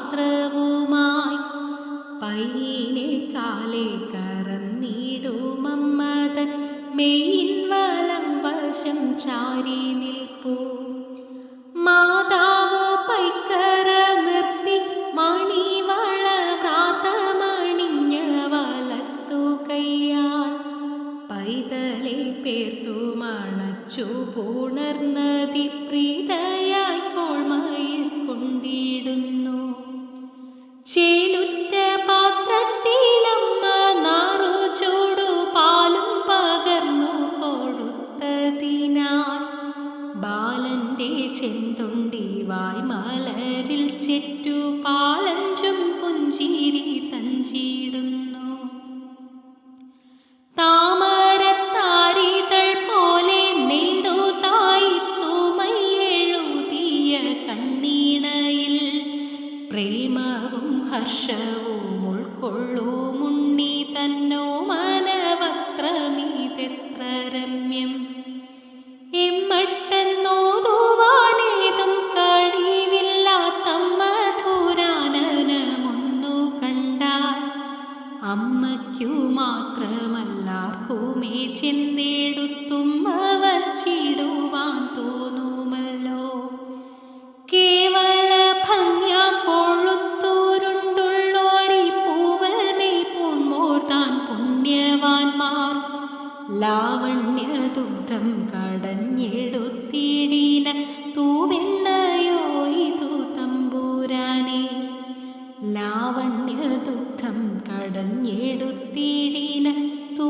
പാത്രവുമായി പൈയിലെ കാലെ കറന്നിടുമമ്മതൻ main വലം വശം ചാരി നിൽപ്പൂ. മാതാവ് പൈക്കര നിർത്തി മണിവള വ്രാതമണിഞ്ഞ വലത്തു കയ്യാൽ പൈതലെ പേർത്തു മണച്ചു പൂണർന്നതി പ്രീതയായി കോൾമ മാന്തേ ചെന്തുണ്ടി വായ്മലരിൽ ചെറ്റു പാലഞ്ചും പുഞ്ചിരി തഞ്ചിടുന്നു. താമരത്താരിതൾ പോലെ നീണ്ടു തായിത്തുമയെഴുതിയ കണ്ണീണയിൽ പ്രേമവും ഹർഷവും ഉൾക്കൊള്ളുമുണ്ണി തന്നോ മനവക്രമിതെത്ര രമ്യം. എമ്മട്ട അമ്മയ്ക്കു മാത്രമല്ലാർക്കുമേ ചെന്നെടുത്തുമ്മ വച്ചിടുവാൻ തോന്നുമല്ലോ. കേവല ഭംഗ കൊഴുത്തൂരുണ്ടുള്ളോരി പൂവൽമേ പൂൺമോർ താൻ പുണ്യവാൻമാർ. ലാവണ്യദുഗ്ധം ദുഃഖം കടഞ്ഞെടുത്തിടിന തൂ